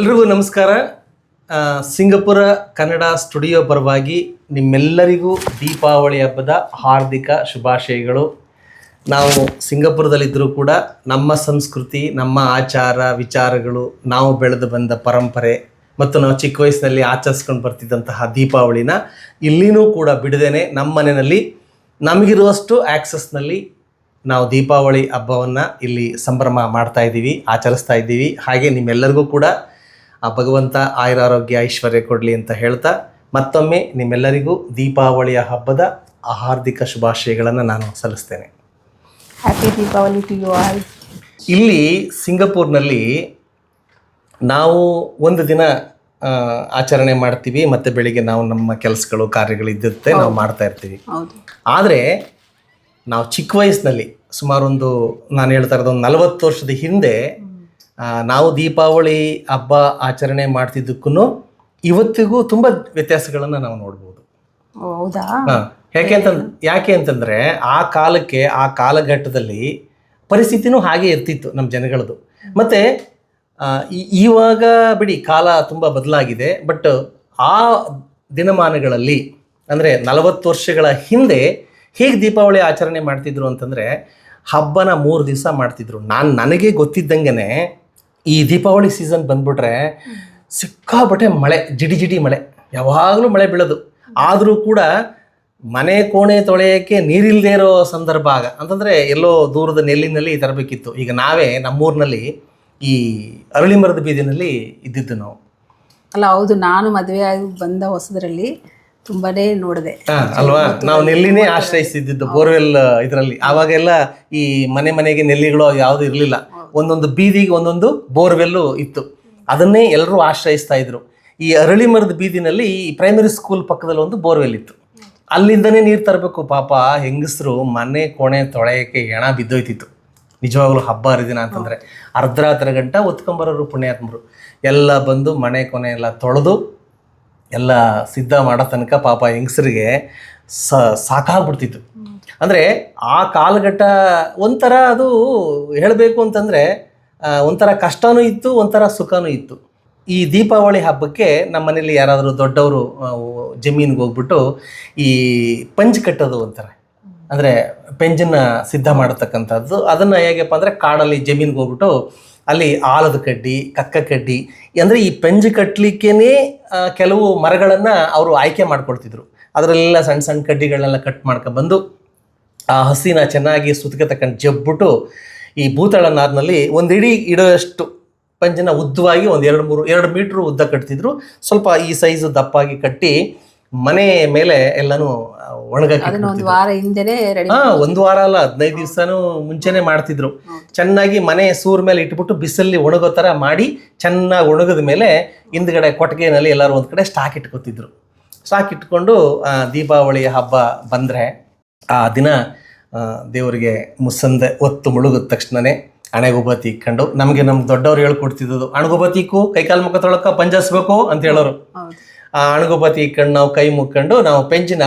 ಎಲ್ರಿಗೂ ನಮಸ್ಕಾರ. Singapore Kannada studio ಪರವಾಗಿ ನಿಮ್ಮೆಲ್ಲರಿಗೂ ದೀಪಾವಳಿ ಹಬ್ಬದ ಹಾರ್ದಿಕ ಶುಭಾಶಯಗಳು. ನಾವು ಸಿಂಗಪುರದಲ್ಲಿದ್ದರೂ ಕೂಡ ನಮ್ಮ ಸಂಸ್ಕೃತಿ, ನಮ್ಮ ಆಚಾರ, ವಿಚಾರಗಳು, ನಾವು ಬೆಳೆದು ಬಂದ ಪರಂಪರೆ ಮತ್ತು ನಾವು ಚಿಕ್ಕ ವಯಸ್ಸಿನಲ್ಲಿ ಆಚರಿಸ್ಕೊಂಡು ಬರ್ತಿದ್ದಂತಹ ದೀಪಾವಳಿನ ಇಲ್ಲಿನೂ ಕೂಡ ಬಿಡದೇನೆ ನಮ್ಮ ಮನೆಯಲ್ಲಿ ನಮಗಿರುವಷ್ಟು ಆ್ಯಕ್ಸಸ್ನಲ್ಲಿ ನಾವು ದೀಪಾವಳಿ ಹಬ್ಬವನ್ನು ಇಲ್ಲಿ ಸಂಭ್ರಮ ಮಾಡ್ತಾ ಇದ್ದೀವಿ, ಆಚರಿಸ್ತಾ ಇದ್ದೀವಿ. ಹಾಗೆ ನಿಮ್ಮೆಲ್ಲರಿಗೂ ಕೂಡ ಆ ಭಗವಂತ ಆಯುರಾರೋಗ್ಯ ಐಶ್ವರ್ಯ ಕೊಡಲಿ ಅಂತ ಹೇಳ್ತಾ ಮತ್ತೊಮ್ಮೆ ನಿಮ್ಮೆಲ್ಲರಿಗೂ ದೀಪಾವಳಿಯ ಹಬ್ಬದ ಹಾರ್ದಿಕ ಶುಭಾಶಯಗಳನ್ನು ನಾನು ಸಲ್ಲಿಸ್ತೇನೆ. Happy Deepavali to you all ಇಲ್ಲಿ ಸಿಂಗಪೂರ್ನಲ್ಲಿ ನಾವು ಒಂದು ದಿನ ಆಚರಣೆ ಮಾಡ್ತೀವಿ ಮತ್ತು ಬೆಳಿಗ್ಗೆ ನಾವು ನಮ್ಮ ಕೆಲಸಗಳು ಕಾರ್ಯಗಳು ಇದ್ದಿರುತ್ತೆ ನಾವು ಮಾಡ್ತಾ ಇರ್ತೀವಿ. ಆದರೆ ನಾವು ಚಿಕ್ಕ ವಯಸ್ಸಿನಲ್ಲಿ ಸುಮಾರು ಒಂದು ನಾನು ಹೇಳ್ತಾ ಇರೋದು ಒಂದು ನಲವತ್ತು ವರ್ಷದ ಹಿಂದೆ ನಾವು ದೀಪಾವಳಿ ಹಬ್ಬ ಆಚರಣೆ ಮಾಡ್ತಿದ್ದಕ್ಕೂ ಇವತ್ತಿಗೂ ತುಂಬ ವ್ಯತ್ಯಾಸಗಳನ್ನು ನಾವು ನೋಡ್ಬೋದು. ಹೌದಾ? ಹಾ. ಯಾಕೆ ಅಂತಂದ್ ಯಾಕೆ ಅಂತಂದರೆ ಆ ಕಾಲಕ್ಕೆ ಆ ಕಾಲಘಟ್ಟದಲ್ಲಿ ಪರಿಸ್ಥಿತಿನೂ ಹಾಗೆ ಇರ್ತಿತ್ತು ನಮ್ಮ ಜನಗಳದು ಮತ್ತು ಇವಾಗ ಬಿಡಿ ಕಾಲ ತುಂಬ ಬದಲಾಗಿದೆ ಬಟ್ ಆ ದಿನಮಾನಗಳಲ್ಲಿ ಅಂದರೆ ನಲವತ್ತು ವರ್ಷಗಳ ಹಿಂದೆ ಹೇಗೆ ದೀಪಾವಳಿ ಆಚರಣೆ ಮಾಡ್ತಿದ್ರು ಅಂತಂದರೆ ಹಬ್ಬನ ಮೂರು ದಿವಸ ಮಾಡ್ತಿದ್ರು. ನಾನು ನನಗೆ ಗೊತ್ತಿದ್ದಂಗೆ ಈ ದೀಪಾವಳಿ ಸೀಸನ್ ಬಂದ್ಬಿಟ್ರೆ ಸಿಕ್ಕಾಪಟ್ಟೆ ಮಳೆ ಜಿಡಿ ಜಿಡಿ ಮಳೆ. ಯಾವಾಗಲೂ ಮಳೆ ಬೀಳೋದು. ಆದರೂ ಕೂಡ ಮನೆ ಕೋಣೆ ತೊಳೆಯೋಕ್ಕೆ ನೀರಿಲ್ಲದೆ ಇರೋ ಸಂದರ್ಭ ಆಗ. ಅಂತಂದರೆ ಎಲ್ಲೋ ದೂರದ ನೆಲ್ಲಿನಲ್ಲಿ ತರಬೇಕಿತ್ತು ಈಗ ನಾವೇ ನಮ್ಮೂರಿನಲ್ಲಿ ಈ ಅರಳಿ ಮರದ ಬೀದಿನಲ್ಲಿ ಇದ್ದಿದ್ದು ನಾವು. ಅಲ್ಲ ಹೌದು ನಾನು ಮದುವೆ ಆಗಿ ಬಂದ ಹೊಸದರಲ್ಲಿ ತುಂಬಾನೇ ನೋಡಿದೆ. ಹಾ ಅಲ್ವಾ? ನಾವು ನೆಲ್ಲಿನೇ ಆಶ್ರಯಿಸಿದ್ದು ಬೋರ್ವೆಲ್ ಇದರಲ್ಲಿ. ಆವಾಗೆಲ್ಲ ಈ ಮನೆ ಮನೆಗೆ ನೆಲ್ಲಿಗಳು ಯಾವುದು ಇರಲಿಲ್ಲ. ಒಂದೊಂದು ಬೀದಿಗೆ ಒಂದೊಂದು ಬೋರ್ವೆಲ್ಲು ಇತ್ತು. ಅದನ್ನೇ ಎಲ್ಲರೂ ಆಶ್ರಯಿಸ್ತಾ ಇದ್ರು. ಈ ಅರಳಿ ಮರದ ಬೀದಿನಲ್ಲಿ ಈ ಪ್ರೈಮರಿ ಸ್ಕೂಲ್ ಪಕ್ಕದಲ್ಲಿ ಒಂದು ಬೋರ್ವೆಲ್ ಇತ್ತು. ಅಲ್ಲಿಂದನೇ ನೀರು ತರಬೇಕು ಪಾಪ, ಹೆಂಗಸರು ಮನೆ, ಕೋಣೆ ತೊಳೆಯಕ್ಕೆ ಹೆಣ ಬಿದ್ದೋಯ್ತಿತ್ತು. ನಿಜವಾಗ್ಲೂ ಹಬ್ಬ ಹರಿದಿನ ಅಂತಂದರೆ. ಅರ್ಧರಾತ್ರಿ ಗಂಟ ಒತ್ಕೊಂಬರೋರು ಪುಣ್ಯಾತ್ಮರು. ಎಲ್ಲ ಬಂದು ಮನೆ ಕೊನೆ ಎಲ್ಲ ತೊಳೆದು ಎಲ್ಲ ಸಿದ್ಧ ಮಾಡೋ ತನಕ ಪಾಪ ಹೆಂಗಸರಿಗೆ ಸಾಕಾಗ್ಬಿಡ್ತಿತ್ತು. ಅಂದರೆ ಆ ಕಾಲಘಟ್ಟ ಒಂಥರ ಅದು ಹೇಳಬೇಕು ಅಂತಂದರೆ ಒಂಥರ ಕಷ್ಟವೂ ಇತ್ತು, ಒಂಥರ ಸುಖವೂ ಇತ್ತು. ಈ ದೀಪಾವಳಿ ಹಬ್ಬಕ್ಕೆ ನಮ್ಮ ಮನೇಲಿ ಯಾರಾದರೂ ದೊಡ್ಡವರು ಜಮೀನಿಗೆ ಹೋಗ್ಬಿಟ್ಟು ಈ ಪಂಜ್ ಕಟ್ಟೋದು ಅಂತಾರೆ ಅಂದರೆ ಪೆಂಜನ್ನ ಸಿದ್ಧ ಮಾಡತಕ್ಕಂಥದ್ದು. ಅದನ್ನು ಹೇಗಪ್ಪ ಅಂದರೆ ಕಾಡಲ್ಲಿ ಜಮೀನಿಗೆ ಹೋಗ್ಬಿಟ್ಟು ಅಲ್ಲಿ ಆಲದ ಕಡ್ಡಿ, ಕಕ್ಕ ಕಡ್ಡಿ, ಅಂದರೆ ಈ ಪೆಂಜ್ ಕಟ್ಟಲಿಕ್ಕೇ ಕೆಲವು ಮರಗಳನ್ನು ಅವರು ಆಯ್ಕೆ ಮಾಡಿಕೊಡ್ತಿದ್ರು ಅದರಲ್ಲೆಲ್ಲ ಸಣ್ಣ ಸಣ್ಣ ಕಡ್ಡಿಗಳನ್ನೆಲ್ಲ ಕಟ್ ಮಾಡ್ಕೊಬಂದು ಆ ಹಸಿನ ಚೆನ್ನಾಗಿ ಸುತ್ತಿಗೆ ತಕ್ಕಂಡು ಜಬ್ಬಿಟ್ಟು ಈ ಭೂತಳ ನಾರಿನಲ್ಲಿ ಒಂದು ಇಡೀ ಇಡೋಷ್ಟು ಪಂಜನ ಉದ್ದವಾಗಿ ಒಂದು ಎರಡು ಮೂರು ಎರಡು ಮೀಟ್ರ್ ಉದ್ದ ಕಟ್ತಿದ್ರು. ಸ್ವಲ್ಪ ಈ ಸೈಜು ದಪ್ಪಾಗಿ ಕಟ್ಟಿ ಮನೆ ಮೇಲೆ ಎಲ್ಲನೂ ಒಣಗಾಕಿ ಅದನ್ನ ಒಂದು ವಾರ ಹಿಂದೆನೆ ಒಂದು ವಾರ ಅಲ್ಲ ಹದಿನೈದು ದಿವಸನೂ ಮುಂಚೆನೆ ಮಾಡ್ತಿದ್ರು. ಚೆನ್ನಾಗಿ ಮನೆ ಸೂರ್ ಮೇಲೆ ಇಟ್ಬಿಟ್ಟು ಬಿಸಿಲಲ್ಲಿ ಒಣಗೋ ಥರ ಮಾಡಿ ಚೆನ್ನಾಗಿ ಒಣಗಿದ ಮೇಲೆ ಹಿಂದ್ಗಡೆ ಕೊಟ್ಟಿಗೆನಲ್ಲಿ ಎಲ್ಲರೂ ಒಂದು ಕಡೆ ಸ್ಟಾಕ್ ಇಟ್ಕೋತಿದ್ರು. ಸ್ಟಾಕ್ ಇಟ್ಕೊಂಡು ಆ, ದೀಪಾವಳಿ ಹಬ್ಬ ಬಂದರೆ ಆ ದಿನ ದೇವರಿಗೆ ಮುಸ್ಸಂದೆ ಒತ್ತು ಮುಳುಗಿದ ತಕ್ಷಣನೇ ಅಣೆಗುಬತ್ತಿ ಇಕ್ಕೊಂಡು ನಮಗೆ ನಮ್ಮ ದೊಡ್ಡವ್ರು ಹೇಳ್ಕೊಡ್ತಿದ್ದು ಅಣಗುಬತ್ತಿ ಇಕ್ಕು ಕೈಕಾಲು ಮುಖ ತೊಳಕ ಪಂಜಿಸ್ಬೇಕು ಅಂತ ಹೇಳೋರು. ಆ ಅಣಗುಬತ್ತಿ ಇಕ್ಕೊಂಡು ನಾವು ಕೈ ಮುಕ್ಕೊಂಡು ನಾವು ಪೆಂಚಿನ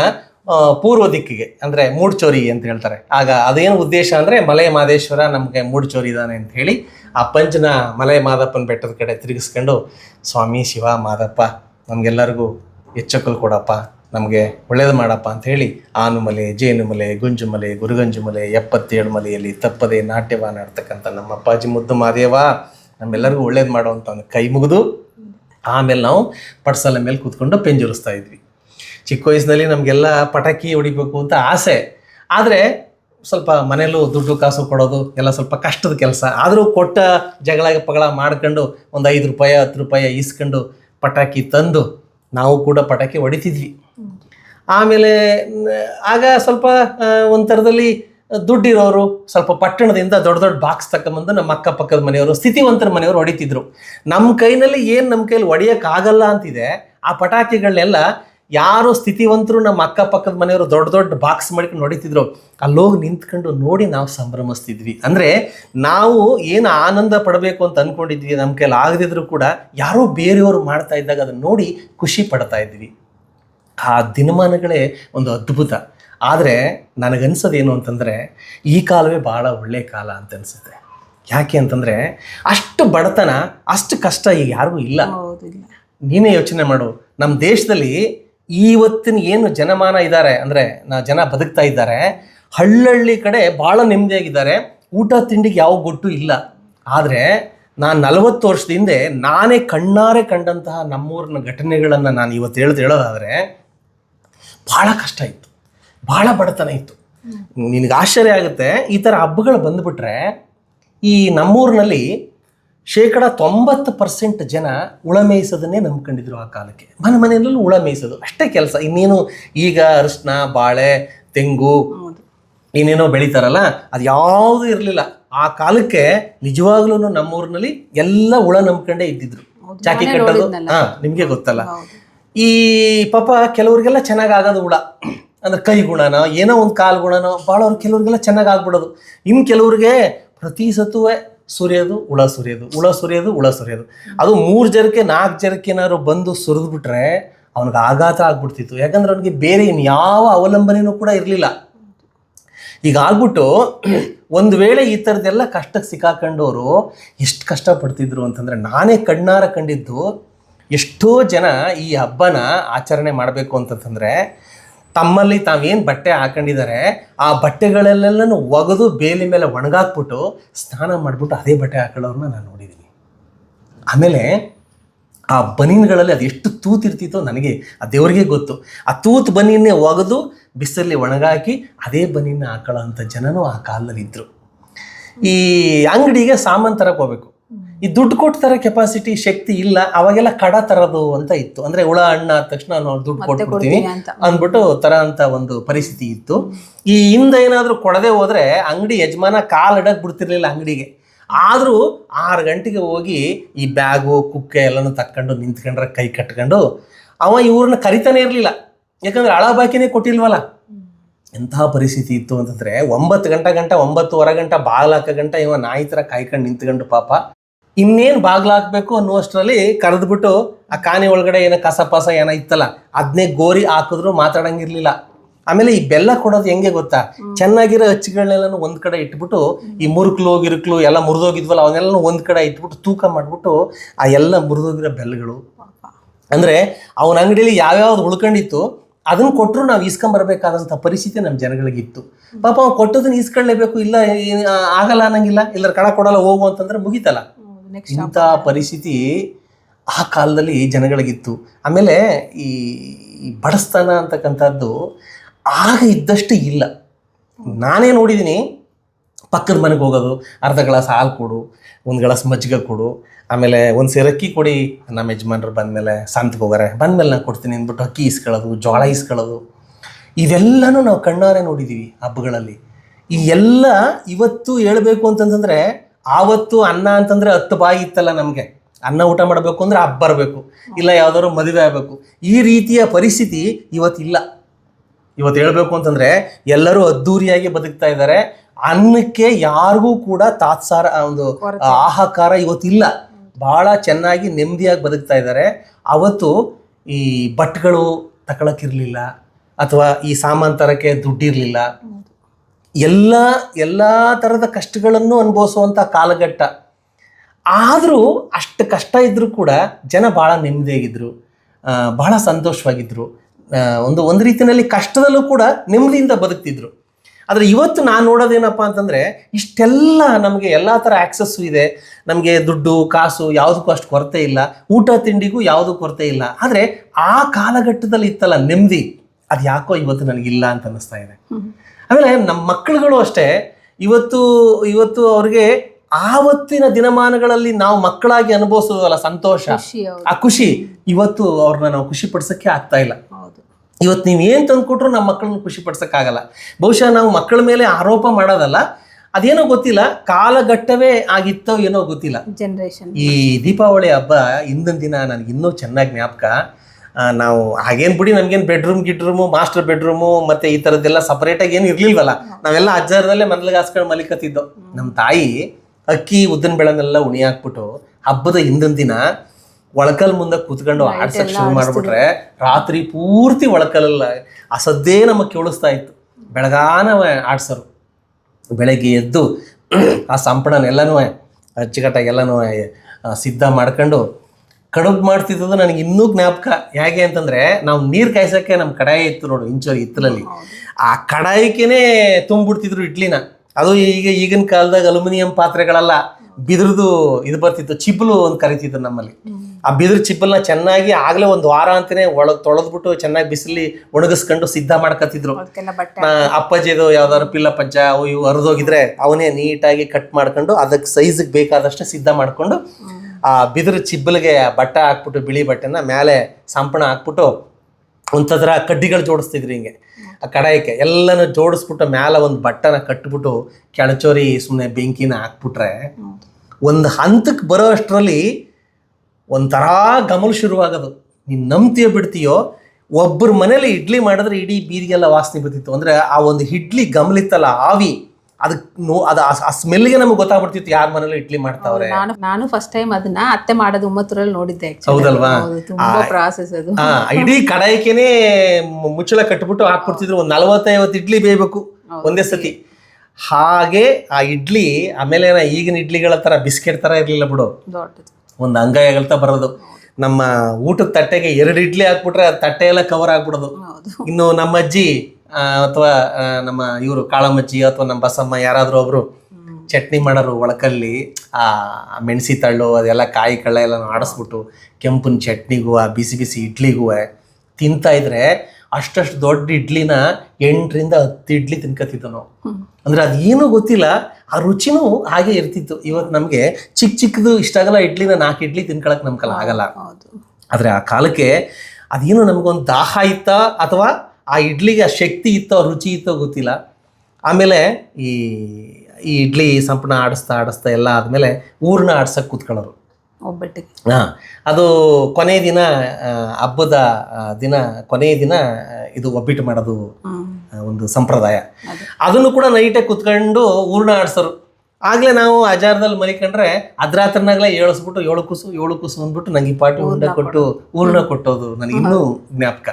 ಪೂರ್ವ ದಿಕ್ಕಿಗೆ ಅಂದರೆ ಮೂಡ್ಚೋರಿ ಅಂತ ಹೇಳ್ತಾರೆ. ಆಗ ಅದೇನು ಉದ್ದೇಶ ಅಂದರೆ ಮಲೆ ಮಾದೇಶ್ವರ ನಮಗೆ ಮೂಡ್ಚೋರಿ ಇದ್ದಾನೆ ಅಂತ ಹೇಳಿ ಆ ಪಂಚನ ಮಲೆ ಮಾದಪ್ಪನ ಬೆಟ್ಟದ ಕಡೆ ತಿರುಗಿಸ್ಕೊಂಡು ಸ್ವಾಮಿ ಶಿವ ಮಾದಪ್ಪ ನಮಗೆಲ್ಲರಿಗೂ ಎಚ್ಚಕ್ಕಲು ಕೊಡಪ್ಪ ನಮಗೆ ಒಳ್ಳೇದು ಮಾಡಪ್ಪ ಅಂತ ಹೇಳಿ ಆನುಮಲೆ, ಜೇನುಮಲೆ, ಗುಂಜುಮಲೆ, ಗುರುಗಂಜುಮಲೆ, ಎಪ್ಪತ್ತೇಳು ಮಲೆಯಲ್ಲಿ ತಪ್ಪದೆ ನಾಟ್ಯವ ನಾಡ್ತಕ್ಕಂಥ ನಮ್ಮ ಅಪ್ಪಾಜಿ ಮುದ್ದು ಮಾದೇವ, ನಮ್ಮೆಲ್ಲರಿಗೂ ಒಳ್ಳೇದು ಮಾಡುವಂಥ ಒಂದು ಕೈ ಮುಗಿದು ಆಮೇಲೆ ನಾವು ಪಡ್ಸಲ ಮೇಲೆ ಕೂತ್ಕೊಂಡು ಪೆಂಜುರಿಸ್ತಾ ಇದ್ವಿ. ಚಿಕ್ಕ ವಯಸ್ಸಿನಲ್ಲಿ ನಮಗೆಲ್ಲ ಪಟಾಕಿ ಹೊಡಿಬೇಕು ಅಂತ ಆಸೆ. ಆದರೆ ಸ್ವಲ್ಪ ಮನೆಯಲ್ಲೂ ದುಡ್ಡು ಕಾಸು ಕೊಡೋದು, ಎಲ್ಲ ಸ್ವಲ್ಪ ಕಷ್ಟದ ಕೆಲಸ. ಆದರೂ ಕೊಟ್ಟ ಜಗಳ ಪಗಳ ಮಾಡ್ಕೊಂಡು ಒಂದು ಐದು ರೂಪಾಯಿ, ಹತ್ತು ರೂಪಾಯಿ ಇಸ್ಕೊಂಡು ಪಟಾಕಿ ತಂದು ನಾವು ಕೂಡ ಪಟಾಕಿ ಹೊಡಿತಿದ್ವಿ. ಆಮೇಲೆ ಆಗ ಸ್ವಲ್ಪ ಒಂಥರದಲ್ಲಿ ದುಡ್ಡಿರೋರು ಸ್ವಲ್ಪ ಪಟ್ಟಣದಿಂದ ದೊಡ್ಡ ದೊಡ್ಡ ಬಾಕ್ಸ್ ತಗೊಂಬಂದು ನಮ್ಮ ಅಕ್ಕಪಕ್ಕದ ಮನೆಯವರು ಸ್ಥಿತಿವಂತರ ಮನೆಯವರು ಹೊಡಿತಿದ್ರು. ನಮ್ಮ ಕೈನಲ್ಲಿ ಏನು ನಮ್ಮ ಕೈಯಲ್ಲಿ ಹೊಡಿಯೋಕ್ಕಾಗಲ್ಲ ಅಂತಿದೆ ಆ ಪಟಾಕಿಗಳನ್ನೆಲ್ಲ ಯಾರು ಸ್ಥಿತಿವಂತರು ನಮ್ಮ ಅಕ್ಕಪಕ್ಕದ ಮನೆಯವರು ದೊಡ್ಡ ದೊಡ್ಡ ಬಾಕ್ಸ್ ಮಾಡ್ಕೊಂಡು ಹೊಡಿತಿದ್ರು ಅಲ್ಲೋಗಿ ನಿಂತ್ಕೊಂಡು ನೋಡಿ ನಾವು ಸಂಭ್ರಮಿಸ್ತಿದ್ವಿ. ಅಂದರೆ ನಾವು ಏನು ಆನಂದ ಪಡಬೇಕು ಅಂತ ಅಂದ್ಕೊಂಡಿದ್ವಿ ನಮ್ಮ ಕೈಲಿ ಆಗದಿದ್ರು ಕೂಡ ಯಾರೋ ಬೇರೆಯವರು ಮಾಡ್ತಾ ಇದ್ದಾಗ ಅದನ್ನ ನೋಡಿ ಖುಷಿ ಪಡ್ತಾ ಇದ್ವಿ. ಆ ದಿನಮಾನಗಳೇ ಒಂದು ಅದ್ಭುತ. ಆದರೆ ನನಗನ್ಸೋದು ಏನು ಅಂತಂದರೆ ಈ ಕಾಲವೇ ಭಾಳ ಒಳ್ಳೆಯ ಕಾಲ ಅಂತ ಅನಿಸುತ್ತೆ ಯಾಕೆ ಅಂತಂದರೆ ಅಷ್ಟು ಬಡತನ ಅಷ್ಟು ಕಷ್ಟ ಈಗ ಯಾರಿಗೂ ಇಲ್ಲ. ನೀನೇ ಯೋಚನೆ ಮಾಡು ನಮ್ಮ ದೇಶದಲ್ಲಿ ಇವತ್ತಿನ ಏನು ಜನಮಾನ ಇದ್ದಾರೆ, ಅಂದರೆ ನಾ ಜನ ಬದುಕ್ತಾ ಇದ್ದಾರೆ ಹಳ್ಳಳ್ಳಿ ಕಡೆ ಭಾಳ ನೆಮ್ಮದಿಯಾಗಿದ್ದಾರೆ, ಊಟ ತಿಂಡಿಗೆ ಯಾವ ಗೊಟ್ಟು ಇಲ್ಲ. ಆದರೆ ನಾನು ನಲವತ್ತು ವರ್ಷದ ಹಿಂದೆ ನಾನೇ ಕಣ್ಣಾರೆ ಕಂಡಂತಹ ನಮ್ಮೂರಿನ ಘಟನೆಗಳನ್ನು ನಾನು ಇವತ್ತು ಹೇಳ್ದು ಹೇಳೋದಾದರೆ, ಭಾಳ ಕಷ್ಟ ಇತ್ತು. ಭಾಳ ಬಡತನ ಇತ್ತು. ನಿನಗೆ ಆಶ್ಚರ್ಯ ಆಗುತ್ತೆ, ಈ ಥರ ಹಬ್ಬಗಳು ಬಂದುಬಿಟ್ರೆ ಈ ನಮ್ಮೂರಿನಲ್ಲಿ ಶೇಕಡ ತೊಂಬತ್ತು ಪರ್ಸೆಂಟ್ ಜನ ಉಳ ಮೇಯಿಸೋದನ್ನೇ ನಂಬ್ಕೊಂಡಿದ್ರು ಆ ಕಾಲಕ್ಕೆ. ಮನೆ ಮನೆಯಲ್ಲೂ ಉಳ ಮೇಯಿಸೋದು. ಅಷ್ಟೇ ಕೆಲಸ. ಇನ್ನೇನು ಈಗ ಅರಿಶಿನ ಬಾಳೆ ತೆಂಗು ಇನ್ನೇನೋ ಬೆಳಿತಾರಲ್ಲ ಅದು ಯಾವುದೂ ಇರಲಿಲ್ಲ. ಆ ಕಾಲಕ್ಕೆ ನಿಜವಾಗ್ಲೂ ನಮ್ಮೂರಿನಲ್ಲಿ ಎಲ್ಲ ಉಳ ನಂಬ್ಕೊಂಡೇ ಇದ್ದಿದ್ರು. ಚಾಕಿ ಕಟ್ಟೋದು. ಹಾ ನಿಮಗೆ ಗೊತ್ತಲ್ಲ. ಈ ಪಾಪ ಕೆಲವ್ರಿಗೆಲ್ಲ ಚೆನ್ನಾಗಿ ಆಗೋದು ಹುಳ. ಅಂದ್ರೆ ಕೈ ಗುಣನೋ ಏನೋ ಒಂದು ಕಾಲು ಗುಣನೋ ಭಾಳ ಅವ್ರು ಕೆಲವ್ರಿಗೆಲ್ಲ ಚೆನ್ನಾಗಿ ಆಗ್ಬಿಡೋದು ಇನ್ನು ಕೆಲವ್ರಿಗೆ ಪ್ರತಿ ಸತುವೆ ಸುರಿಯೋದು, ಹುಳ ಸುರಿಯೋದು ಹುಳ ಸುರಿಯೋದು ಹುಳ ಸುರಿಯೋದು. ಅದು ಮೂರು ಜರಕ್ಕೆ ನಾಲ್ಕು ಜನಕ್ಕೆ ಏನಾದ್ರು ಬಂದು ಸುರಿದ್ಬಿಟ್ರೆ ಅವನಿಗೆ ಆಘಾತ ಆಗ್ಬಿಡ್ತಿತ್ತು. ಯಾಕಂದ್ರೆ ಅವನಿಗೆ ಬೇರೆ ಇನ್ಯಾವ ಅವಲಂಬನೆಯೂ ಕೂಡ ಇರಲಿಲ್ಲ. ಈಗ ಆಗ್ಬಿಟ್ಟು ಒಂದು ವೇಳೆ ಈ ಥರದ್ದೆಲ್ಲ ಕಷ್ಟಕ್ಕೆ ಸಿಕ್ಕಾಕೊಂಡವರು ಎಷ್ಟು ಕಷ್ಟಪಡ್ತಿದ್ರು ಅಂತಂದರೆ ನಾನೇ ಕಣ್ಣಾರ ಕಂಡಿದ್ದು ಎಷ್ಟೋ ಜನ ಈ ಹಬ್ಬನ ಆಚರಣೆ ಮಾಡಬೇಕು ಅಂತಂತಂದರೆ ತಮ್ಮಲ್ಲಿ ತಾವೇನು ಬಟ್ಟೆ ಹಾಕೊಂಡಿದ್ದಾರೆ ಆ ಬಟ್ಟೆಗಳಲ್ಲೆಲ್ಲನೂ ಒಗೆದು ಬೇಲಿ ಮೇಲೆ ಒಣಗಾಕ್ಬಿಟ್ಟು ಸ್ನಾನ ಮಾಡಿಬಿಟ್ಟು ಅದೇ ಬಟ್ಟೆ ಹಾಕೊಳ್ಳೋರನ್ನ ನಾನು ನೋಡಿದ್ದೀನಿ ಆಮೇಲೆ ಆ ಬನೀನ್ಗಳಲ್ಲಿ ಅದು ಎಷ್ಟು ತೂತಿರ್ತಿತ್ತೋ ನನಗೆ, ಆ ದೇವ್ರಿಗೆ ಗೊತ್ತು. ಆ ತೂತ್ ಬನೀನ್ನೇ ಒಗೆದು ಬಿಸಿಲಲ್ಲಿ ಒಣಗಾಕಿ ಅದೇ ಬನೀನ್ನ ಹಾಕೊಳ್ಳೋ ಅಂಥ ಜನನೂ ಆ ಕಾಲದಲ್ಲಿ ಇದ್ದರು ಈ ಅಂಗಡಿಗೆ ಸಾಮಾನು ತರಕ್ಕೆ ಹೋಗ್ಬೇಕು. ಈ ದುಡ್ಡು ಕೊಟ್ಟು ತರೋ ಕೆಪಾಸಿಟಿ ಶಕ್ತಿ ಇಲ್ಲ ಅವಾಗೆಲ್ಲ ಕಡ ತರೋದು ಅಂತ ಇತ್ತು. ಅಂದ್ರೆ ಹುಳ ಅಣ್ಣ ಆದ ತಕ್ಷಣ ನಾವು ದುಡ್ಡು ಕೊಟ್ಬಿಡ್ತೀವಿ ಅಂದ್ಬಿಟ್ಟು ತರ ಅಂತ ಒಂದು ಪರಿಸ್ಥಿತಿ ಇತ್ತು. ಈ ಹಿಂದೆ ಏನಾದರೂ ಕೊಡದೆ ಹೋದ್ರೆ ಅಂಗಡಿ ಯಜಮಾನ ಕಾಲ್ ಇಡಕ್ ಬಿಡ್ತಿರ್ಲಿಲ್ಲ ಅಂಗಡಿಗೆ. ಆದರೂ ಆರು ಗಂಟೆಗೆ ಹೋಗಿ ಈ ಬ್ಯಾಗು ಕುಕ್ಕೆ ಎಲ್ಲಾನು ತಕ್ಕೊಂಡು ನಿಂತ್ಕೊಂಡ್ರೆ ಕೈ ಕಟ್ಕೊಂಡು ಅವ ಇವ್ರನ್ನ ಕರಿತಾನೆ ಇರಲಿಲ್ಲ. ಯಾಕಂದ್ರೆ ಹಳ ಬಾಕಿನೇ ಕೊಟ್ಟಿಲ್ವಲ್ಲ. ಎಂತಹ ಪರಿಸ್ಥಿತಿ ಇತ್ತು ಅಂತಂದ್ರೆ ಒಂಬತ್ತು ಗಂಟೆ ಗಂಟ ಒಂಬತ್ತುವರೆ ಗಂಟೆ ಬಾಗಿಲಾಕ ಗಂಟೆ ಗಂಟ ಇವ ನಾಯಿ ಥರ ಕಾಯ್ಕೊಂಡು ನಿಂತ್ಕೊಂಡು ಪಾಪ. ಇನ್ನೇನು ಬಾಗ್ಲಾಕ್ಬೇಕು ಅನ್ನುವಷ್ಟರಲ್ಲಿ ಕರೆದ್ಬಿಟ್ಟು ಆ ಕಾನೆ ಒಳಗಡೆ ಏನೋ ಕಸ ಪಸ ಏನೋ ಇತ್ತಲ್ಲ ಅದನ್ನೇ ಗೋರಿ ಹಾಕಿದ್ರು ಮಾತಾಡಂಗಿರ್ಲಿಲ್ಲ. ಆಮೇಲೆ ಈ ಬೆಲ್ಲ ಕೊಡೋದು ಹೆಂಗೆ ಗೊತ್ತಾ? ಚೆನ್ನಾಗಿರೋ ಹಚ್ಚಿಗಳನ್ನೆಲ್ಲ ಒಂದು ಕಡೆ ಇಟ್ಬಿಟ್ಟು ಈ ಮುರುಕ್ಲು ಗಿರುಕ್ಲು ಎಲ್ಲ ಮುರಿದೋಗಿದ್ವಲ್ಲ ಅವನ್ನೆಲ್ಲ ಒಂದು ಕಡೆ ಇಟ್ಬಿಟ್ಟು ತೂಕ ಮಾಡಿಬಿಟ್ಟು ಆ ಎಲ್ಲ ಮುರಿದೋಗಿರೋ ಬೆಲ್ಲಗಳು. ಅಂದರೆ ಅವನ ಅಂಗಡಿಯಲ್ಲಿ ಯಾವ್ಯಾವ್ದು ಉಳ್ಕೊಂಡಿತ್ತು ಅದನ್ನ ಕೊಟ್ಟರು ನಾವು ಇಸ್ಕೊಂಬರ್ಬೇಕಾದಂಥ ಪರಿಸ್ಥಿತಿ ನಮ್ಮ ಜನಗಳಿಗಿತ್ತು. ಪಾಪ ಅವ್ನು ಕೊಟ್ಟದನ್ನ ಇಸ್ಕೊಳ್ಳೇಬೇಕು ಇಲ್ಲ ಆಗಲ್ಲ ಅನ್ನಂಗಿಲ್ಲ ಇಲ್ಲರ ಕಣ ಕೊಡಲ್ಲ ಹೋಗು ಅಂತಂದ್ರೆ ಮುಗೀತಲ್ಲ. ಇಂಥ ಪರಿಸ್ಥಿತಿ ಆ ಕಾಲದಲ್ಲಿ ಜನಗಳಿಗಿತ್ತು. ಆಮೇಲೆ ಈ ಬಡಸ್ತನ ಅಂತಕ್ಕಂಥದ್ದು ಆಗ ಇದ್ದಷ್ಟು ಇಲ್ಲ. ನಾನೇ ನೋಡಿದ್ದೀನಿ ಪಕ್ಕದ ಮನೆಗೆ ಹೋಗೋದು ಅರ್ಧ ಗ್ಲಾಸ್ ಹಾಲು ಕೊಡು ಒಂದು ಗ್ಲಾಸ್ ಮಜ್ಜಿಗೆ ಕೊಡು ಆಮೇಲೆ ಒಂದು ಸೇರು ಅಕ್ಕಿ ಕೊಡಿ ನಮ್ಮ ಯಜಮಾನ್ರು ಬಂದಮೇಲೆ ಸಂತಿಗೆ ಹೋಗಾರೆ. ಬಂದಮೇಲೆ ನಾನು ಕೊಡ್ತೀನಿ ಅಂದ್ಬಿಟ್ಟು ಅಕ್ಕಿ ಇಸ್ಕೊಳ್ಳೋದು ಜೋಳ ಇಸ್ಕೊಳ್ಳೋದು ಇವೆಲ್ಲನೂ ನಾವು ಕಣ್ಣಾರೆ ನೋಡಿದ್ದೀವಿ ಹಬ್ಬಗಳಲ್ಲಿ. ಈ ಎಲ್ಲ ಇವತ್ತು ಹೇಳಬೇಕು ಅಂತಂತಂದ್ರೆ ಆವತ್ತು ಅನ್ನ ಅಂತಂದ್ರೆ ಹತ್ತು ಬಾಯಿ ಇತ್ತಲ್ಲ ನಮಗೆ. ಅನ್ನ ಊಟ ಮಾಡಬೇಕು ಅಂದ್ರೆ ಹಬ್ಬ ಬರಬೇಕು. ಇಲ್ಲ ಯಾವ್ದಾದ್ರು ಮದುವೆ ಆಗಬೇಕು. ಈ ರೀತಿಯ ಪರಿಸ್ಥಿತಿ ಇವತ್ತಿಲ್ಲ. ಇವತ್ತು ಹೇಳ್ಬೇಕು ಅಂತಂದ್ರೆ ಎಲ್ಲರೂ ಅದ್ದೂರಿಯಾಗಿ ಬದುಕ್ತಾ ಇದ್ದಾರೆ. ಅನ್ನಕ್ಕೆ ಯಾರಿಗೂ ಕೂಡ ತಾತ್ಸಾರ ಒಂದು. ಆಹಾಕಾರ ಇವತ್ತಿಲ್ಲ. ಬಹಳ ಚೆನ್ನಾಗಿ ನೆಮ್ಮದಿಯಾಗಿ ಬದುಕ್ತಾ ಇದ್ದಾರೆ. ಅವತ್ತು ಈ ಬಟ್ಗಳು ತಗೊಳಕ್ಕಿರ್ಲಿಲ್ಲ ಅಥವಾ ಈ ಸಾಮಾನ್ ತರಕ್ಕೆ ದುಡ್ಡಿರ್ಲಿಲ್ಲ. ಎಲ್ಲ ಎಲ್ಲ ಥರದ ಕಷ್ಟಗಳನ್ನು ಅನುಭವಿಸುವಂಥ ಕಾಲಘಟ್ಟ. ಆದರೂ ಅಷ್ಟು ಕಷ್ಟ ಇದ್ದರೂ ಕೂಡ ಜನ ಭಾಳ ನೆಮ್ಮದಿಯಾಗಿದ್ದರು ಬಹಳ ಸಂತೋಷವಾಗಿದ್ದರು ಒಂದು ಒಂದು ರೀತಿಯಲ್ಲಿ ಕಷ್ಟದಲ್ಲೂ ಕೂಡ ನೆಮ್ಮದಿಯಿಂದ ಬದುಕ್ತಿದ್ರು. ಆದರೆ ಇವತ್ತು ನಾನು ನೋಡೋದೇನಪ್ಪ ಅಂತಂದರೆ, ಇಷ್ಟೆಲ್ಲ ನಮಗೆ ಎಲ್ಲ ಥರ ಆ್ಯಕ್ಸಸ್ಸು ಇದೆ. ನಮಗೆ ದುಡ್ಡು, ಕಾಸು ಯಾವುದಕ್ಕೂ ಅಷ್ಟು ಕೊರತೆ ಇಲ್ಲ. ಊಟ, ತಿಂಡಿಗೂ ಯಾವುದೂ ಕೊರತೆ ಇಲ್ಲ. ಆದರೆ ಆ ಕಾಲಘಟ್ಟದಲ್ಲಿ ಇತ್ತಲ್ಲ ನೆಮ್ಮದಿ. ಅದು ಯಾಕೋ ಇವತ್ತು ನನಗಿಲ್ಲ ಅಂತ ಅನ್ನಿಸ್ತಾ ಇದೆ. ಆಮೇಲೆ ನಮ್ಮ ಮಕ್ಕಳುಗಳು ಅಷ್ಟೇ ಇವತ್ತು ಇವತ್ತು ಅವ್ರಿಗೆ ಆವತ್ತಿನ ದಿನಮಾನಗಳಲ್ಲಿ ನಾವು ಮಕ್ಕಳಾಗಿ ಅನುಭವಿಸೋದಲ್ಲ ಸಂತೋಷ. ಆ ಖುಷಿ ಇವತ್ತು ಅವ್ರನ್ನ ನಾವು ಖುಷಿ ಪಡಿಸೋಕ್ಕೆ ಆಗ್ತಾ ಇಲ್ಲ. ಇವತ್ತು ನೀವು ಏನು ತಂದ್ಕೊಟ್ರು ನಮ್ಮ ಮಕ್ಕಳನ್ನ ಖುಷಿ ಪಡ್ಸೋಕ್ಕಾಗಲ್ಲ ಬಹುಶಃ ನಾವು ಮಕ್ಕಳ ಮೇಲೆ ಆರೋಪ ಮಾಡೋದಲ್ಲ ಅದೇನೋ ಗೊತ್ತಿಲ್ಲ ಕಾಲಘಟ್ಟವೇ ಆಗಿತ್ತೋ ಏನೋ ಗೊತ್ತಿಲ್ಲ. ಜನರೇಷನ್ ಈ ದೀಪಾವಳಿ ಹಬ್ಬ ಹಿಂದಿನ ದಿನ ನನಗೆ ಇನ್ನೂ ಚೆನ್ನಾಗಿ ಜ್ಞಾಪಕ ನಾವು ಹಾಗೇನು ಬಿಡಿ ನಮಗೇನು ಬೆಡ್ರೂಮ್ ಗಿಡ್ರೂಮು ಮಾಸ್ಟರ್ ಬೆಡ್ರೂಮು ಮತ್ತು ಈ ಥರದ್ದೆಲ್ಲ ಸಪ್ರೇಟಾಗಿ ಏನು ಇರಲಿಲ್ವಲ್ಲ ನಾವೆಲ್ಲ ಅಜ್ಜಾರದಲ್ಲೇ ಮನೇಲಿಗೆ ಹಾಸ್ಕೊಂಡು ಮಲಿಕತ್ತಿದ್ದು. ನಮ್ಮ ತಾಯಿ ಅಕ್ಕಿ ಉದ್ದಿನ ಬೆಳೆನೆಲ್ಲ ಉಣಿ ಹಾಕ್ಬಿಟ್ಟು ಹಬ್ಬದ ಹಿಂದಿನ ದಿನ ಒಳಕಲ್ ಮುಂದೆ ಕೂತ್ಕೊಂಡು ಆಡ್ಸಕ್ಕೆ ಶುರು ಮಾಡಿಬಿಟ್ರೆ ರಾತ್ರಿ ಪೂರ್ತಿ ಒಳಕಲಲ್ಲ ಆ ನಮ್ಮ ನಮಗೆ ಕೇಳಿಸ್ತಾ ಇತ್ತು. ಬೆಳಗಾನ ಆಡ್ಸೋರು. ಬೆಳಗ್ಗೆ ಎದ್ದು ಆ ಸಂಪಣನೆಲ್ಲನೂ ಅಚ್ಚುಕಟ್ಟಾಗಿ ಎಲ್ಲನೂ ಸಿದ್ಧ ಮಾಡ್ಕೊಂಡು ಕಡುಬು ಮಾಡ್ತಿದ್ದು ನನಗೆ ಇನ್ನೂ ಜ್ಞಾಪಕ ಹೇಗೆ ಅಂತಂದ್ರೆ ನಾವು ನೀರು ಕಾಯ್ಸಕ್ಕೆ ನಮ್ಮ ಕಡಾಯಿ ಇತ್ತು ನೋಡು ಇಂಚೋರಿ ಹಿತ್ತಲಲ್ಲಿ. ಆ ಕಡಾಯಿಕೆನೇ ತುಂಬಿಡ್ತಿದ್ರು ಇಡ್ಲಿನ. ಅದು ಈಗ ಈಗಿನ ಕಾಲದಾಗ ಅಲ್ಯೂಮಿನಿಯಂ ಪಾತ್ರೆಗಳೆಲ್ಲ ಬಿದಿರದು ಇದು ಬರ್ತಿತ್ತು ಚಿಪ್ಪಲು ಅಂತ ಕರಿತಿದ್ರು ನಮ್ಮಲ್ಲಿ. ಆ ಬಿದಿರು ಚಿಪ್ಪಲ್ನ ಚೆನ್ನಾಗಿ ಆಗ್ಲೇ ಒಂದು ವಾರ ಅಂತಾನೆ ಒಳಗ್ ತೊಳೆದ್ಬಿಟ್ಟು ಚೆನ್ನಾಗಿ ಬಿಸಿಲಿ ಒಣಗಿಸ್ಕೊಂಡು ಸಿದ್ಧ ಮಾಡ್ಕೊತಿದ್ರು ಅಪ್ಪಾಜಿದು ಯಾವ್ದಾದ್ರು ಪಿಲ್ಲ ಪಂಚ ಅವು ಇವು ಹರಿದೋಗಿದ್ರೆ ಅವನೇ ನೀಟಾಗಿ ಕಟ್ ಮಾಡ್ಕೊಂಡು ಅದಕ್ಕೆ ಸೈಜಿಗೆ ಬೇಕಾದಷ್ಟು ಸಿದ್ಧ ಮಾಡ್ಕೊಂಡು ಆ ಬಿದಿರು ಚಿಬ್ಬಲಿಗೆ ಬಟ್ಟೆ ಹಾಕ್ಬಿಟ್ಟು, ಬಿಳಿ ಬಟ್ಟೆನ ಮೇಲೆ ಸಂಪಣ ಹಾಕ್ಬಿಟ್ಟು ಒಂಥರ ಕಡ್ಡಿಗಳು ಜೋಡಿಸ್ತಿದ್ರು ಹಿಂಗೆ. ಆ ಕಡಾಯಕ್ಕೆ ಎಲ್ಲನೂ ಜೋಡಿಸ್ಬಿಟ್ಟು ಮೇಲೆ ಒಂದು ಬಟ್ಟನ ಕಟ್ಬಿಟ್ಟು ಕೆಳಚೋರಿ ಸುಮ್ಮನೆ ಬೆಂಕಿನ ಹಾಕ್ಬಿಟ್ರೆ ಒಂದು ಹಂತಕ್ಕೆ ಬರೋ ಅಷ್ಟರಲ್ಲಿ ಒಂಥರ ಗಮಲು ಶುರುವಾಗೋದು. ನೀನು ನಂಬ್ತೀಯೋ ಬಿಡ್ತೀಯೋ ಒಬ್ಬರ ಮನೇಲಿ ಇಡ್ಲಿ ಮಾಡಿದ್ರೆ ಇಡೀ ಬೀದಿಗೆಲ್ಲ ವಾಸನೆ ಬರ್ತಿತ್ತು. ಅಂದರೆ ಆ ಒಂದು ಇಡ್ಲಿ ಗಮಲಿತ್ತಲ್ಲ, ಆವಿ. ಅದಕ್ಕೆ ನೋ ಅದು ಆ ಸ್ಮೆಲ್ಗೆ ನಮಗೆ ಗೊತ್ತಾಗ್ಬಿಡ್ತಿತ್ತು ಯಾರ ಮನೇಲಿ ಇಡ್ಲಿ ಮಾಡ್ತಾವ್ರೆ. ನಾನು ನಾನು ಫಸ್ಟ್ ಟೈಮ್ ಅದನ್ನ ಅತ್ತೆ ಮಾಡೋದು ಉಮ್ಮತ್ತೂರಲ್ಲಿ ನೋಡಿದ್ದೆ actually. ಹೌದಲ್ವಾ? ಹೌದು, ತುಂಬಾ ಪ್ರಾಸೆಸ್ ಅದು. ಆ ಇಡೀ ಕಡಾಯಿಕೆನೆ ಮುಚ್ಚಳ ಕಟ್ಬಿಟ್ಟು ಹಾಕ್ಬಿಡ್ತಿದ್ರು. ಒಂದು ನಲವತ್ತೈವತ್ತು ಇಡ್ಲಿ ಬೇಯಬೇಕು ಒಂದೇ ಸತಿ. ಹಾಗೆ ಆ ಇಡ್ಲಿ ಆಮೇಲೆ ನಾ ಈಗಿನ ಇಡ್ಲಿಗಳ ತರ ಬಿಸ್ಕೆಟ್ ತರ ಇರ್ಲಿಲ್ಲ ಬಿಡು. ದೊಡ್ಡದು. ಒಂದು ಅಂಗೈಗಳ್ತಾ ಬರೋದು. ನಮ್ಮ ಊಟದ ತಟ್ಟೆಗೆ ಎರಡು ಇಡ್ಲಿ ಹಾಕ್ಬಿಟ್ರೆ ಆ ತಟ್ಟೆ ಎಲ್ಲ ಕವರ್ ಆಗ್ಬಿಡೋದು. ಹೌದು. ಇನ್ನು ನಮ್ಮ ಅಜ್ಜಿ ಅಥವಾ ನಮ್ಮ ಇವರು ಕಾಳಮಜ್ಜಿ ಅಥವಾ ನಮ್ಮ ಬಸಮ್ಮ ಯಾರಾದರೂ ಒಬ್ರು ಚಟ್ನಿ ಮಾಡೋರು ಒಳಕಲ್ಲಿ ಆ ಮೆಣಸಿ ತಳ್ಳು ಅದೆಲ್ಲ ಕಾಯಿ ಕಳ್ಳ ಎಲ್ಲ ಆಡಿಸ್ಬಿಟ್ಟು ಕೆಂಪನ ಚಟ್ನಿಗೂ ಆ ಬಿಸಿ ಬಿಸಿ ಇಡ್ಲಿಗೂ ತಿಂತಾ ಇದ್ರೆ ಅಷ್ಟಷ್ಟು ದೊಡ್ಡ ಇಡ್ಲಿನ ಎಂಟರಿಂದ ಹತ್ತು ಇಡ್ಲಿ ತಿನ್ಕತಿದ್ವು ನಾವು. ಅಂದ್ರೆ ಅದೇನು ಗೊತ್ತಿಲ್ಲ ಆ ರುಚಿನೂ ಹಾಗೆ ಇರ್ತಿತ್ತು. ಇವತ್ತು ನಮಗೆ ಚಿಕ್ಕ ಚಿಕ್ಕದು ಇಷ್ಟ ಆಗಲ್ಲ ಇಡ್ಲಿನ ನಾಲ್ಕು ಇಡ್ಲಿ ತಿನ್ಕೊಳಕ್ ನಮ್ ಕೈಲಿ ಆಗಲ್ಲ. ಆದ್ರೆ ಆದರೆ ಆ ಕಾಲಕ್ಕೆ ಅದೇನು ನಮಗೊಂದು ದಾಹ ಇತ್ತ ಅಥವಾ ಆ ಇಡ್ಲಿಗೆ ಆ ಶಕ್ತಿ ಇತ್ತೋ ರುಚಿ ಇತ್ತೋ ಗೊತ್ತಿಲ್ಲ. ಆಮೇಲೆ ಈ ಈ ಇಡ್ಲಿ ಸಂಪಣ ಆಡಿಸ್ತಾ ಆಡಿಸ್ತಾ ಎಲ್ಲ ಆದಮೇಲೆ ಊರನ್ನ ಆಡ್ಸಕ್ಕೆ ಕೂತ್ಕೊಳ್ಳೋರು. ಒಬ್ಬಟ್ಟಿಗೆ. ಹಾಂ ಅದು ಕೊನೆಯ ದಿನ ಹಬ್ಬದ ದಿನ ಕೊನೆಯ ದಿನ ಇದು ಒಬ್ಬಿಟ್ಟು ಮಾಡೋದು ಒಂದು ಸಂಪ್ರದಾಯ. ಅದೇ. ಅದನ್ನು ಕೂಡ ನೈಟೇ ಕುತ್ಕೊಂಡು ಊರ್ಣ ಆಡ್ಸೋರು. ಆಗ್ಲೇ ನಾವು ಅಜಾರದಲ್ಲಿ ಮಲಿಕಂಡ್ರೆ ಅದ್ರಾತ್ರನಾಗ್ಲೇ ಏಳಿಸ್ಬಿಟ್ಟು ಏಳು ಕುಸು ಏಳು ಕುಸು ಅಂದ್ಬಿಟ್ಟು ನಂಗೆ ಈ ಪಾಟಿ ಉಂಡೆ ಕೊಟ್ಟು ಊರ್ಣ ಕೊಟ್ಟೋದು. ನನಗೆ ಇನ್ನೂ ಜ್ಞಾಪಕ.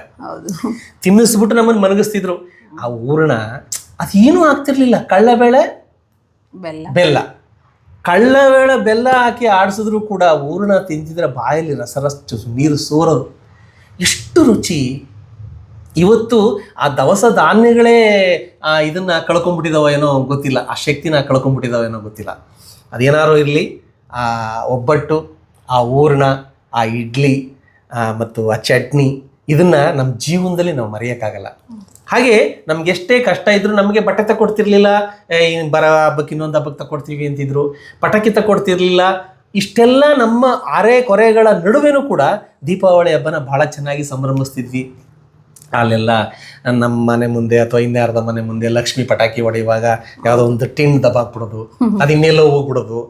ತಿನ್ನಿಸ್ಬಿಟ್ಟು ನಮ್ಮನ್ನು ಮನಗಿಸ್ತಿದ್ರು ಆ ಊರ್ಣ ಅದೇನೂ ಆಗ್ತಿರ್ಲಿಲ್ಲ. ಕಳ್ಳಬೇಳೆ ಬೆಲ್ಲ. ಬೆಲ್ಲ. ಕಳ್ಳಬೇಳೆ ಬೆಲ್ಲ ಹಾಕಿ ಆಡಿಸಿದ್ರು ಕೂಡ ಊರ್ಣ ತಿಂತಿದ್ರೆ ಬಾಯಲ್ಲಿ ರಸರಸ್ ನೀರು ಸೋರೋದು. ಎಷ್ಟು ರುಚಿ. ಇವತ್ತು ಆ ದವಸ ಧಾನ್ಯಗಳೇ ಇದನ್ನ ಕಳ್ಕೊಂಡ್ಬಿಟ್ಟಿದಾವ ಏನೋ ಗೊತ್ತಿಲ್ಲ. ಆ ಶಕ್ತಿನ ಕಳ್ಕೊಂಡ್ಬಿಟ್ಟಿದಾವ ಏನೋ ಗೊತ್ತಿಲ್ಲ. ಅದೇನಾರು ಇರಲಿ, ಆ, ಒಬ್ಬಟ್ಟು, ಆ ಊರ್ಣ ಆ ಇಡ್ಲಿ ಮತ್ತು ಆ ಚಟ್ನಿ, ಇದನ್ನ ನಮ್ಮ ಜೀವನದಲ್ಲಿ ನಾವು ಮರೆಯೋಕ್ಕಾಗಲ್ಲ. ಹಾಗೆ ನಮ್ಗೆ ಎಷ್ಟೇ ಕಷ್ಟ ಇದ್ರು ನಮಗೆ ಬಟ್ಟೆ ತಗೊಡ್ತಿರ್ಲಿಲ್ಲ ಬರ ಹಬ್ಬಕ್ಕೆ ಇನ್ನೊಂದು ಹಬ್ಬಕ್ಕೆ ತಕೊಡ್ತೀವಿ ಅಂತಿದ್ರು, ಪಟಾಕಿ ತಗೊಡ್ತಿರ್ಲಿಲ್ಲ ಇಷ್ಟೆಲ್ಲ ನಮ್ಮ ಅರೆ ಕೊರೆಗಳ ನಡುವೆನೂ ಕೂಡ ದೀಪಾವಳಿ ಹಬ್ಬನ ಬಹಳ ಚೆನ್ನಾಗಿ ಸಂಭ್ರಮಿಸ್ತಿದ್ವಿ. ಅಲ್ಲೆಲ್ಲ ನಮ್ಮ ಮನೆ ಮುಂದೆ ಅಥವಾ ಇನ್ಯಾರದ ಮನೆ ಮುಂದೆ ಲಕ್ಷ್ಮಿ ಪಟಾಕಿ ಹೊಡೆಯುವಾಗ ಯಾವುದೋ ಒಂದು ಟಿನ್ ದಬಾಕ್ಬಿಡೋದು ಅದು ಇನ್ನೆಲ್ಲೋ ಹೋಗ್ಬಿಡೋದು.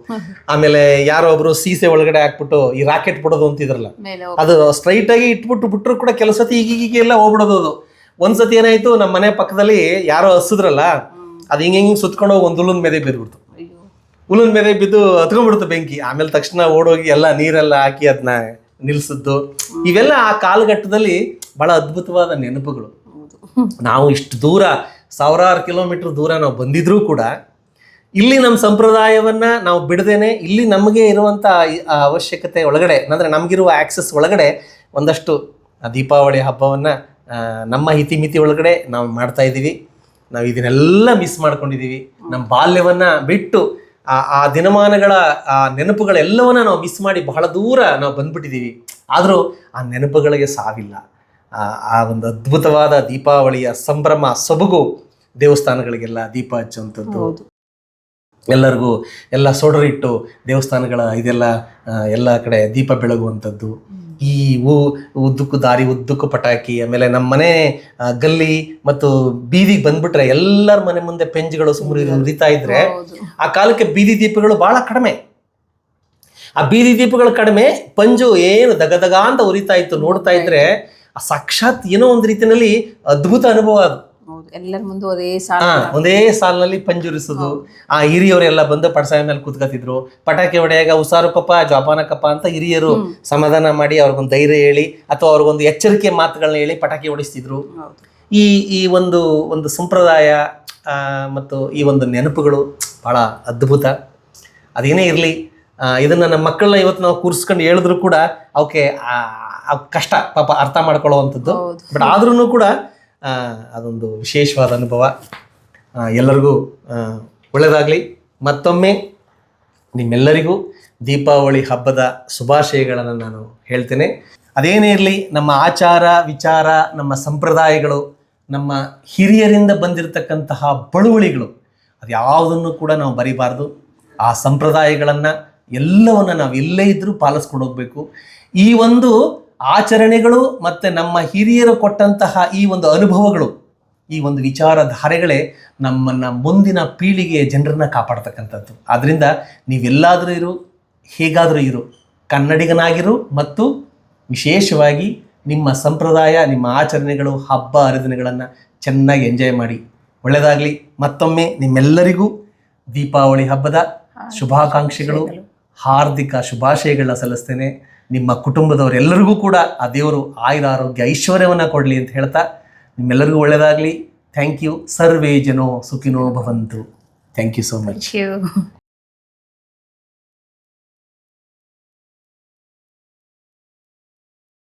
ಆಮೇಲೆ ಯಾರೋ ಒಬ್ರು ಸೀಸೆ ಒಳಗಡೆ ಹಾಕ್ಬಿಟ್ಟು ಈ ರಾಕೆಟ್ ಬಿಡೋದು ಅಂತಿದ್ರಲ್ಲ ಅದು ಸ್ಟ್ರೈಟ್ ಆಗಿ ಇಟ್ಬಿಟ್ಟು ಬಿಟ್ರು ಕೂಡ ಕೆಲಸತಿ ಸತಿ ಈಗೀಗ ಎಲ್ಲ ಹೋಗ್ಬಿಡೋದು ಅದು. ಒಂದ್ಸತಿ ಏನಾಯ್ತು ನಮ್ಮ ಮನೆ ಪಕ್ಕದಲ್ಲಿ ಯಾರೋ ಹಸಿದ್ರಲ್ಲ ಅದು ಹಿಂಗೆ ಹಿಂಗೆ ಸುತ್ಕೊಂಡು ಹೋಗಿ ಒಂದು ಹುಲ್ಲನ್ ಮೇಲೆ ಬಿದ್ಬಿಡ್ತು. ಹುಲ್ಲನ್ ಮೇಲೆ ಬಿದ್ದು ಹತ್ಕೊಂಡ್ಬಿಡ್ತು ಬೆಂಕಿ. ಆಮೇಲೆ ತಕ್ಷಣ ಓಡೋಗಿ ಎಲ್ಲ ನೀರೆಲ್ಲ ಹಾಕಿ ಅದನ್ನ ನಿಲ್ಸಿದ್ದು. ಇವೆಲ್ಲ ಆ ಕಾಲಘಟ್ಟದಲ್ಲಿ ಬಹಳ ಅದ್ಭುತವಾದ ನೆನಪುಗಳು. ನಾವು ಇಷ್ಟು ದೂರ ಸಾವಿರಾರು ಕಿಲೋಮೀಟರ್ ದೂರ ನಾವು ಬಂದಿದ್ರೂ ಕೂಡ ಇಲ್ಲಿ ನಮ್ಮ ಸಂಪ್ರದಾಯವನ್ನ ನಾವು ಬಿಡದೇನೆ ಇಲ್ಲಿ ನಮಗೆ ಇರುವಂಥ ಅವಶ್ಯಕತೆ ಒಳಗಡೆ ಅಂದ್ರೆ ನಮಗಿರುವ ಆಕ್ಸೆಸ್ ಒಳಗಡೆ ಒಂದಷ್ಟು ದೀಪಾವಳಿ ಹಬ್ಬವನ್ನು ನಮ್ಮ ಹಿತಿಮಿತಿ ಒಳಗಡೆ ನಾವು ಮಾಡ್ತಾ ಇದ್ದೀವಿ. ನಾವು ಇದನ್ನೆಲ್ಲ ಮಿಸ್ ಮಾಡ್ಕೊಂಡಿದ್ದೀವಿ. ನಮ್ಮ ಬಾಲ್ಯವನ್ನ ಬಿಟ್ಟು ಆ ಆ ದಿನಮಾನಗಳ ಆ ನೆನಪುಗಳೆಲ್ಲವನ್ನ ನಾವು ಮಿಸ್ ಮಾಡಿ ಬಹಳ ದೂರ ನಾವು ಬಂದ್ಬಿಟ್ಟಿದ್ದೀವಿ. ಆದರೂ ಆ ನೆನಪುಗಳಿಗೆ ಸಾವಿಲ್ಲ. ಆ ಆ ಒಂದು ಅದ್ಭುತವಾದ ದೀಪಾವಳಿಯ ಸಂಭ್ರಮ ಸೊಬಗು ದೇವಸ್ಥಾನಗಳಿಗೆಲ್ಲ ದೀಪ ಹಚ್ಚುವಂಥದ್ದು. ಎಲ್ಲರಿಗೂ ಎಲ್ಲ ಸೊಡರಿಟ್ಟು ದೇವಸ್ಥಾನಗಳ ಇದೆಲ್ಲ ಎಲ್ಲ ಕಡೆ ದೀಪ ಬೆಳಗುವಂಥದ್ದು. ಈ ಉ ಉದ್ದಕ್ಕೂ ದಾರಿ ಉದ್ದಕ್ಕೂ ಪಟಾಕಿ ಆಮೇಲೆ ನಮ್ಮ ಮನೆ ಗಲ್ಲಿ ಮತ್ತು ಬೀದಿಗೆ ಬಂದ್ಬಿಟ್ರೆ ಎಲ್ಲರ ಮನೆ ಮುಂದೆ ಪೆಂಜ್ಗಳು ಸುಮ್ಮನೆ ಉರಿತಾ ಇದ್ರೆ ಆ ಕಾಲಕ್ಕೆ ಬೀದಿ ದೀಪಗಳು ಬಹಳ ಕಡಿಮೆ. ಆ ಬೀದಿ ದೀಪಗಳು ಕಡಿಮೆ ಪಂಜು ಏನು ದಗದಗ ಅಂತ ಉರಿತಾ ಇತ್ತು ನೋಡ್ತಾ ಇದ್ರೆ ಆ ಸಾಕ್ಷಾತ್ ಏನೋ ಒಂದು ರೀತಿಯಲ್ಲಿ ಅದ್ಭುತ ಅನುಭವ ಅದು. ಎಲ್ಲರ ಮುಂದೆ ಅದೇ ಸಾಲ ಒಂದೇ ಸಾಲಿನಲ್ಲಿ ಪಂಜುರಿಸೋದು. ಆ ಹಿರಿಯವರೆಲ್ಲ ಬಂದು ಪಡಸಾಯ ಮೇಲೆ ಕೂತ್ಕೊತಿದ್ರು. ಪಟಾಕಿ ಹೊಡೆಯಾಗ ಉಸಾರುಕಪ್ಪ ಜೋಪಾನಕಪ್ಪ ಅಂತ ಹಿರಿಯರು ಸಮಾಧಾನ ಮಾಡಿ ಅವ್ರಿಗೊಂದು ಧೈರ್ಯ ಹೇಳಿ ಅಥವಾ ಅವ್ರಿಗೊಂದು ಎಚ್ಚರಿಕೆ ಮಾತುಗಳನ್ನ ಹೇಳಿ ಪಟಾಕಿ ಹೊಡಿಸ್ತಿದ್ರು. ಈ ಈ ಒಂದು ಒಂದು ಸಂಪ್ರದಾಯ ಆ, ಮತ್ತು ಈ ಒಂದು ನೆನಪುಗಳು ಬಹಳ ಅದ್ಭುತ. ಅದೇನೇ ಇರಲಿ ಇದನ್ನ ನಮ್ಮ ಮಕ್ಕಳನ್ನ ಇವತ್ತು ನಾವು ಕೂರಿಸ್ಕೊಂಡು ಹೇಳಿದ್ರು ಕೂಡ ಅವಕ್ಕೆ ಕಷ್ಟ ಪಾಪ ಅರ್ಥ ಮಾಡ್ಕೊಳ್ಳುವಂಥದ್ದು. ಬಟ್ ಆದ್ರೂ ಕೂಡ ಅದೊಂದು ವಿಶೇಷವಾದ ಅನುಭವ. ಎಲ್ಲರಿಗೂ ಒಳ್ಳೆಯದಾಗಲಿ ಮತ್ತೊಮ್ಮೆ ನಿಮ್ಮೆಲ್ಲರಿಗೂ ದೀಪಾವಳಿ ಹಬ್ಬದ ಶುಭಾಶಯಗಳನ್ನು ನಾನು ಹೇಳ್ತೇನೆ. ಅದೇನೇ ಇರಲಿ ನಮ್ಮ ಆಚಾರ ವಿಚಾರ ನಮ್ಮ ಸಂಪ್ರದಾಯಗಳು ನಮ್ಮ ಹಿರಿಯರಿಂದ ಬಂದಿರತಕ್ಕಂತಹ ಬಳುವಳಿಗಳು ಅದು ಯಾವುದನ್ನು ಕೂಡ ನಾವು ಬರಿಬಾರ್ದು. ಆ ಸಂಪ್ರದಾಯಗಳನ್ನು ಎಲ್ಲವನ್ನು ನಾವು ಎಲ್ಲೇ ಇದ್ದರೂ ಪಾಲಿಸ್ಕೊಂಡು ಹೋಗಬೇಕು. ಈ ಒಂದು ಆಚರಣೆಗಳು ಮತ್ತು ನಮ್ಮ ಹಿರಿಯರು ಕೊಟ್ಟಂತಹ ಈ ಒಂದು ಅನುಭವಗಳು ಈ ಒಂದು ವಿಚಾರಧಾರೆಗಳೇ ನಮ್ಮನ್ನು ಮುಂದಿನ ಪೀಳಿಗೆಯ ಜನರನ್ನ ಕಾಪಾಡ್ತಕ್ಕಂಥದ್ದು. ಆದ್ದರಿಂದ ನೀವೆಲ್ಲಾದರೂ ಇರು ಹೇಗಾದರೂ ಇರು ಕನ್ನಡಿಗನಾಗಿರು ಮತ್ತು ವಿಶೇಷವಾಗಿ ನಿಮ್ಮ ಸಂಪ್ರದಾಯ ನಿಮ್ಮ ಆಚರಣೆಗಳು ಹಬ್ಬ ಹರಿದಿನಗಳನ್ನು ಚೆನ್ನಾಗಿ ಎಂಜಾಯ್ ಮಾಡಿ. ಒಳ್ಳೆಯದಾಗಲಿ ಮತ್ತೊಮ್ಮೆ ನಿಮ್ಮೆಲ್ಲರಿಗೂ ದೀಪಾವಳಿ ಹಬ್ಬದ ಶುಭಾಕಾಂಕ್ಷೆಗಳು. ಹಾರ್ದಿಕ ಶುಭಾಶಯಗಳನ್ನ ಸಲ್ಲಿಸ್ತೇನೆ. ನಿಮ್ಮ ಕುಟುಂಬದವರೆಲ್ಲರಿಗೂ ಕೂಡ ಆ ದೇವರು ಆಯುರ ಆರೋಗ್ಯ ಐಶ್ವರ್ಯವನ್ನು ಕೊಡಲಿ ಅಂತ ಹೇಳ್ತಾ ನಿಮ್ಮೆಲ್ಲರಿಗೂ ಒಳ್ಳೆಯದಾಗಲಿ ಥ್ಯಾಂಕ್ ಯು ಸರ್ವೇ ಜನೋ ಸುಖಿನೋ ಭವಂತು. Thank you so much